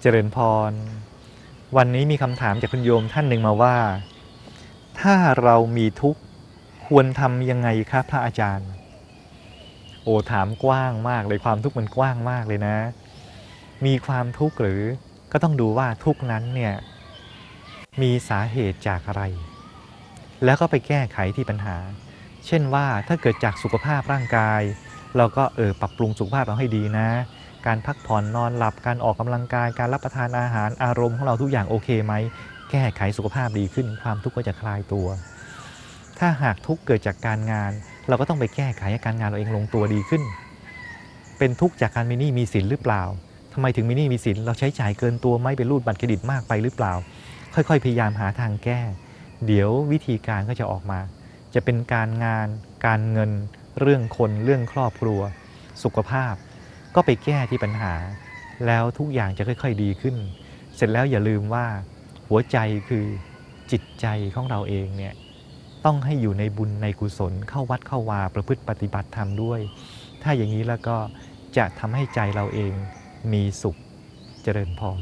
เจริญพร วันนี้มีคำถามจากคุณโยมท่านหนึ่งมาว่า ถ้าเรามีทุกข์ควรทำยังไงครับพระอาจารย์ โอ้ถามกว้างมากเลยความทุกข์มันกว้างมากเลยนะ มีความทุกข์หรือก็ต้องดูว่าทุกข์นั้นเนี่ยมีสาเหตุจากอะไร แล้วก็ไปแก้ไขที่ปัญหา เช่นว่าถ้าเกิดจากสุขภาพร่างกาย เราก็เออปรับปรุงสุขภาพเราให้ดีนะ การพักผ่อนนอนหลับการออกกำลังกาย การรับประทานอาหารอารมณ์ของเราทุกอย่างโอเคไหมแก้ไขสุขภาพดีขึ้น ความทุกข์ก็จะคลายตัว ถ้าหากทุกข์เกิดจากการงาน เราก็ต้องไปแก้ไขให้การงานเราเองลงตัวดีขึ้น เป็นทุกข์จากการมีหนี้มีสินหรือเปล่าทำไมถึงมีหนี้มีสินเราใช้จ่ายเกินตัวไหมไปรูดบัตรเครดิตมากไปหรือเปล่า ค่อยๆ พยายามหาทางแก้ เดี๋ยววิธีการก็จะออกมา จะเป็นการงาน การเงิน เรื่องคน เรื่องครอบครัว สุขภาพ ก็ไปแก้ที่ปัญหา แล้วทุกอย่างจะค่อย ๆดีขึ้น เสร็จแล้วอย่าลืมว่าหัวใจคือจิตใจของเราเองเนี่ยต้องให้อยู่ในบุญในกุศลเข้าวัดเข้าวาประพฤติปฏิบัติธรรมด้วย ถ้าอย่างนี้แล้วก็จะทำให้ใจเราเองมีสุขเจริญพร